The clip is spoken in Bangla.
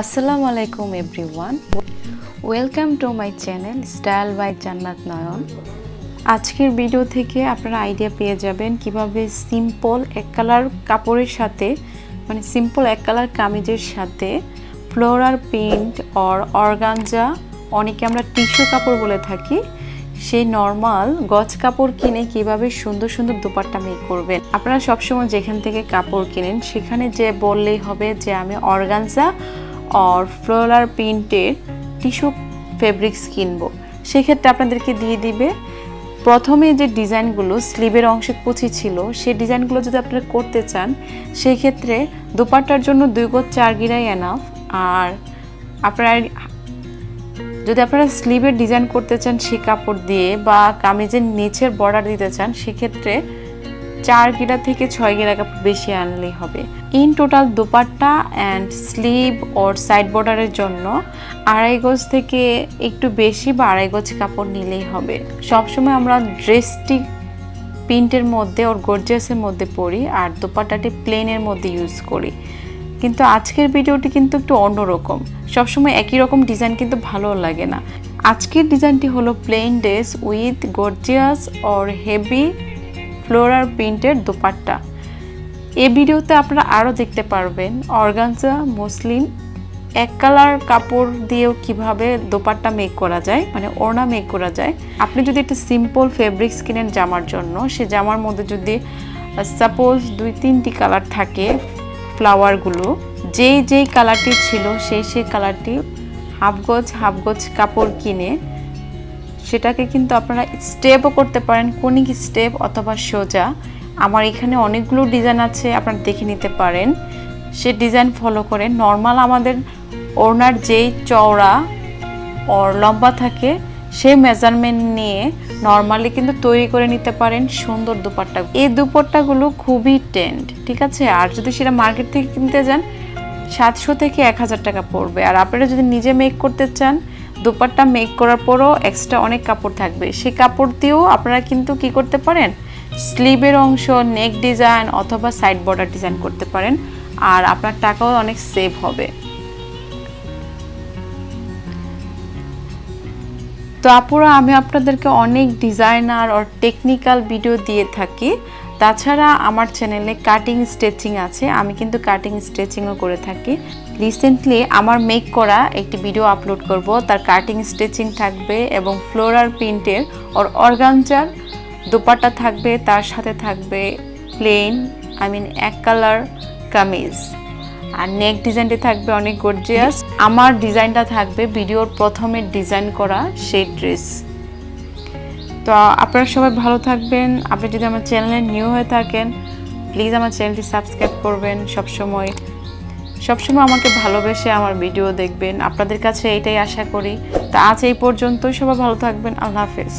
আসসালামু আলাইকুম everyone welcome to my channel style by Jannat Nayan আজকের ভিডিও থেকে আপনারা আইডিয়া পেয়ে যাবেন কীভাবে সিম্পল এক কালার কাপড়ের সাথে মানে সিম্পল এক কালার কামিজের সাথে ফ্লোরার প্রিন্ট অর অর্গানজা অনেকে আমরা টিস্যু কাপড় বলে থাকি, সেই নর্মাল গজ কাপড় কিনে কীভাবে সুন্দর সুন্দর দোপাট্টা মেক করবেন। আপনারা সবসময় যেখান থেকে কাপড় কিনেন, সেখানে যে বললেই হবে যে আমি অর্গানজা অর ফ্লোরার প্রিন্টের টিস্যু ফেব্রিক্স কিনবো। সেক্ষেত্রে আপনাদেরকে দিয়ে দিবে, প্রথমে যে ডিজাইনগুলো স্লিভের অংশে কুচি ছিল, সেই ডিজাইনগুলো যদি আপনারা করতে চান সেই ক্ষেত্রে দোপাট্টার জন্য দুই গোজ চার গিরাই এনাফ আর আপনারা যদি আপনারা স্লিভের ডিজাইন করতে চান, সেই কাপড় দিয়ে বা কামিজের নিচের বর্ডার দিতে চান, সেক্ষেত্রে চার গিরা থেকে ছয় গিরা কাপড় বেশি আনলেই হবে। In total dupatta and sleeve or side বর্ডারের জন্য আড়াই গজ থেকে একটু বেশি বা আড়াই গজ কাপড় নিলেই হবে। সবসময় আমরা ড্রেসটি প্রিন্টের মধ্যে ওর গর্জিয়াসের মধ্যে পরি আর দোপাট্টাটি প্লেনের মধ্যে ইউজ করি। কিন্তু আজকের ভিডিওটি কিন্তু একটু অন্যরকম। সবসময় একই রকম ডিজাইন কিন্তু ভালো লাগে না। আজকের ডিজাইনটি হলো plain dress with gorgeous or heavy floral প্রিন্টের দোপাট্টা। এ ভিডিওতে আপনারা আরও দেখতে পারবেন অর্গানজা মুসলিম এক কালার কাপড় দিয়েও কীভাবে দোপাট্টা মেক করা যায় মানে ওড়না মেক করা যায়। আপনি যদি একটা সিম্পল ফেব্রিক্স কিনেন জামার জন্য, সে জামার মধ্যে যদি সাপোজ দুই তিনটি কালার থাকে ফ্লাওয়ারগুলো যেই যেই কালারটি ছিল সেই সেই কালারটি হাফ গজ হাফ গজ কাপড় কিনে সেটাকে কিন্তু আপনারা স্টেপও করতে পারেন কোনিক স্টেপ অথবা সোজা। আমার এখানে অনেকগুলো ডিজাইন আছে, আপনারা দেখে নিতে পারেন। সে ডিজাইন ফলো করে, নর্মাল আমাদের ওড়নার যেই চওড়া ওর লম্বা থাকে, সেই মেজারমেন্ট নিয়ে নর্মালি কিন্তু তৈরি করে নিতে পারেন সুন্দর দুপাট্টা। এই দুপাট্টাগুলো খুবই টেন্ড ঠিক আছে? আর যদি সেটা মার্কেট থেকে কিনতে যান, সাতশো থেকে এক হাজার টাকা পড়বে। আর আপনারা যদি নিজে মেক করতে চান দুপাট্টা মেক করার পরও এক্সট্রা অনেক কাপড় থাকবে। সেই কাপড় দিয়েও আপনারা কিন্তু কি করতে পারেন? স্লিভের অংশ নেক ডিজাইন অথবা সাইড বর্ডার ডিজাইন করতে পারেন। আর আপনার টাকাও অনেক সেভ হবে। তো আপুরা, আমি আপনাদেরকে অনেক ডিজাইনার আর টেকনিক্যাল ভিডিও দিয়ে থাকি। তাছাড়া আমার চ্যানেলে কাটিং স্টেচিং আছে, আমি কিন্তু কাটিং স্ট্রেচিংও করে থাকি। রিসেন্টলি আমার মেক করা একটি ভিডিও আপলোড করব, তার কাটিং স্টিচিং থাকবে এবং ফ্লোরার প্রিন্টের ওর অর্গানজার দোপাট্টা থাকবে, তার সাথে থাকবে প্লেন আই মিন এক কালার কামিজ। আর নেক ডিজাইনটি থাকবে অনেক গর্জিয়াস আমার ডিজাইনটা থাকবে ভিডিওর প্রথমে ডিজাইন করা সেই ড্রেস তো আপনারা সবাই ভালো থাকবেন। আপনি যদি আমার চ্যানেলে নিউ হয়ে থাকেন প্লিজ আমার চ্যানেলটি সাবস্ক্রাইব করবেন সবসময়। সবসময় আমাকে ভালোবেসে আমার ভিডিও দেখবেন। আপনাদের কাছে এটাই আশা করি। তা আজ এই পর্যন্তই। সবাই ভালো থাকবেন। আল্লাহ হাফেজ।